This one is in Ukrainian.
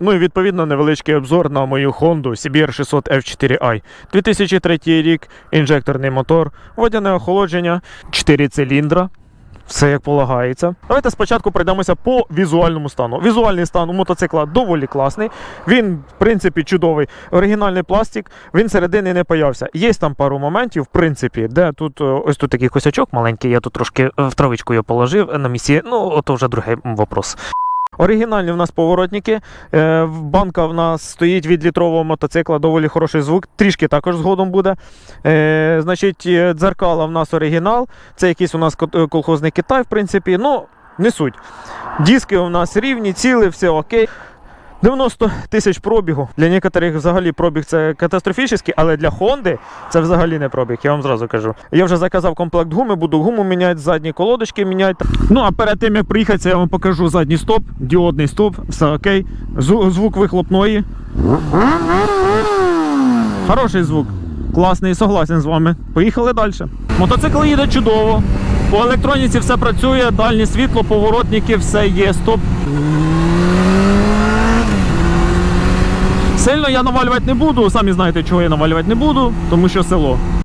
Ну і відповідно невеличкий обзор на мою Honda CBR 600 F4i. 2003 рік, інжекторний мотор, водяне охолодження, 4 циліндра. Все як полагається. Давайте спочатку пройдемося по візуальному стану. Візуальний стан у мотоцикла доволі класний. Він, в принципі, чудовий. Оригінальний пластик, він середини не появся. Є там пару моментів, в принципі, де тут е, ось тут такий косячок маленький, я тут трошки е, в травичку його положив на місці. Ну, то вже другий вопрос. Оригінальні в нас поворотники. Е, банка в нас стоїть від літрового мотоцикла, доволі хороший звук. Трішки також згодом буде. Е, значить, е, дзеркала в нас оригінал. Це якийсь у нас колхозний Китай, в принципі. Ну, не суть. Диски у нас рівні, ціли, все окей. 90 тисяч пробігу. Для некоторих взагалі пробіг це катастрофічний, але для Хонди це взагалі не пробіг, я вам зразу кажу. Я вже заказав комплект гуми, буду гуму міняти, задні колодочки міняти. Ну а перед тим як приїхати, я вам покажу задній стоп, діодний стоп, все окей. Звук вихлопної. Хороший звук. Класний, согласен з вами. Поїхали далі. Мотоцикл їде чудово. По електроніці все працює, дальнє світло, поворотники, все є. Стоп. Сильно я навалювати не буду, самі знаєте, чого я навалювати не буду, тому що село.